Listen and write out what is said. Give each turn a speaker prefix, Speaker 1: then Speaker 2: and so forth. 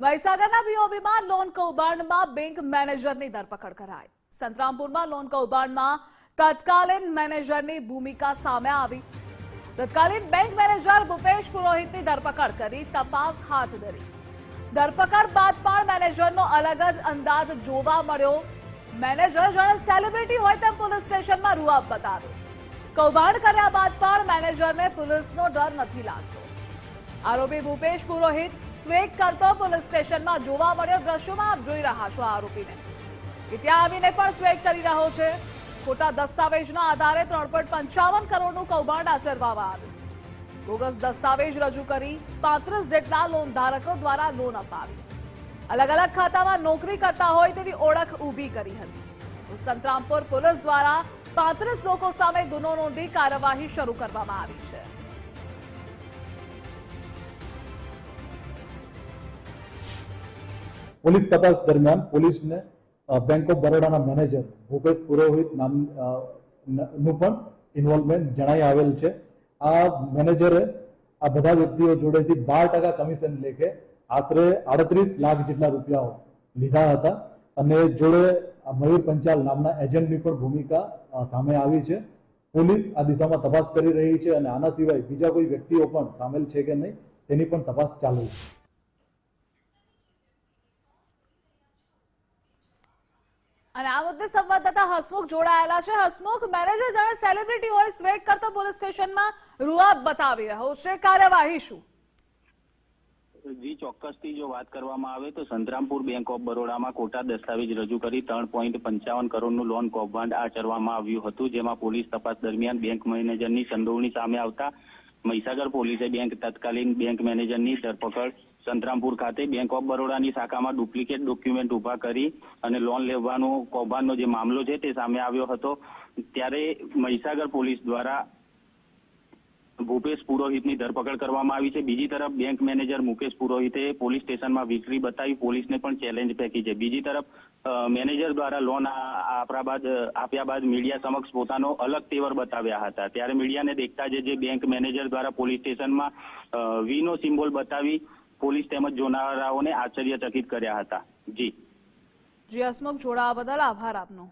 Speaker 1: મહીસાગરના બીઓબીમાં loan કૌભાંડમાં bank મેનેજરની ધરપકડ કરાઈ. સંતરામપુરમાં લોન કૌભાંડમાં તત્કાલીન મેનેજરની ભૂમિકા સામે આવી. તત્કાલીન બેંક મેનેજર ભૂપેશ પુરોહિતની ધરપકડ કરી તપાસ હાથ ધરી. ધરપકડ બાદ પણ મેનેજરનો અલગ જ અંદાજ જોવા મળ્યો. મેનેજર જાણે સેલિબ્રિટી હોય તેમ પોલીસ સ્ટેશનમાં રૂઆબ બતાવ્યો. કૌભાંડ કર્યા બાદ પણ મેનેજરને પોલીસનો ડર નથી લાગતો. આરોપી ભૂપેશ પુરોહિત સ્વેગ કરતો પોલીસ સ્ટેશનમાં જોવા મળ્યો દ્રશ્યોમાં આપ જોઈ રહ્યા છો આરોપીને. કે ત્યાં આવીને પણ સ્વેગ કરી રહ્યો છે. ખોટા દસ્તાવેજના આધારે ત્રણ પોઈન્ટ પંચાવન કરોડનું કૌભાંડ આચરવામાં આવ્યું. બોગસ દસ્તાવેજ રજૂ કરી પાંત્રીસ જેટલા લોન ધારકો દ્વારા લોન અપાવી. અલગ અલગ ખાતામાં નોકરી કરતા હોય તેવી ઓળખ ઊભી કરી હતી. સંતરામપુર પોલીસ દ્વારા પાંત્રીસ લોકો સામે ગુનો નોંધી કાર્યવાહી શરૂ કરવામાં આવી છે.
Speaker 2: પોલીસ તપાસ દરમિયાન પોલીસને બેંક ઓફ બરોડાના મેનેજર ભૂપેશ પુરોહિત નામનું પણ ઇન્વોલ્વમેન્ટ જણાઈ આવેલ છે. આ મેનેજરે આ બધા વ્યક્તિઓ જોડેથી બાર ટકા કમિશન લેખે આશરે આડત્રીસ લાખ જેટલા રૂપિયાઓ લીધા હતા અને જોડે મયુર પંચાલ નામના એજન્ટની પણ ભૂમિકા સામે આવી છે. પોલીસ આ દિશામાં તપાસ કરી રહી છે અને આના સિવાય બીજા કોઈ વ્યક્તિઓ પણ સામેલ છે કે નહીં, તેની પણ તપાસ ચાલુ છે.
Speaker 1: અને આ મુદ્દે સંવાદદાતા હસમુખ જોડાયેલા છે. હસમુખ, મેનેજર જાણે સેલિબ્રિટી હોય સ્વેગ કરતો પોલીસ સ્ટેશનમાં રૂઆબ બતાવી રહ્યો છે. કાર્યવાહી શું?
Speaker 3: જી, ચોક્કસથી જો વાત કરવામાં આવે તો સંતરામપુર બેંક ઓફ બરોડામાં ખોટા દસ્તાવેજ રજૂ કરી ત્રણ પોઈન્ટ પંચાવન કરોડનું લોન કૌભાંડ આચરવામાં આવ્યું હતું, જેમાં પોલીસ તપાસ દરમિયાન બેંક મેનેજરની સંડોવણી સામે આવતા મહીસાગર પોલીસે બેંક તત્કાલીન બેંક મેનેજરની ધરપકડ સંતરામપુર ખાતે બેંક ઓફ બરોડાની શાખામાં ડુપ્લિકેટ ડોક્યુમેન્ટ ઊભા કરી અને લોન લેવાનો કૌભાંડનો જે મામલો છે તે સામે આવ્યો હતો. ત્યારે મહીસાગર પોલીસ દ્વારા ભૂપેશ પુરોહિતની ધરપકડ કરવામાં આવી છે. બીજી તરફ બેંક મેનેજર મુકેશ પુરોહિતે પોલીસ સ્ટેશનમાં વિક્રી બતાવી પોલીસને પણ ચેલેન્જ ફેંકી છે. બીજી તરફ મેનેજર દ્વારા લોન બાદ આપ્યા બાદ મીડિયા સમક્ષ પોતાનો અલગ તેવર બતાવ્યા હતા. ત્યારે મીડિયાને દેખતા જે બેંક મેનેજર દ્વારા પોલીસ સ્ટેશનમાં વીનો સિમ્બોલ બતાવી પોલીસ તેમજ જોનારાઓને આશ્ચર્યચકિત કર્યા હતા. જી.
Speaker 1: જી, હસમુખ જોડાવા બદલ આભાર આપનો.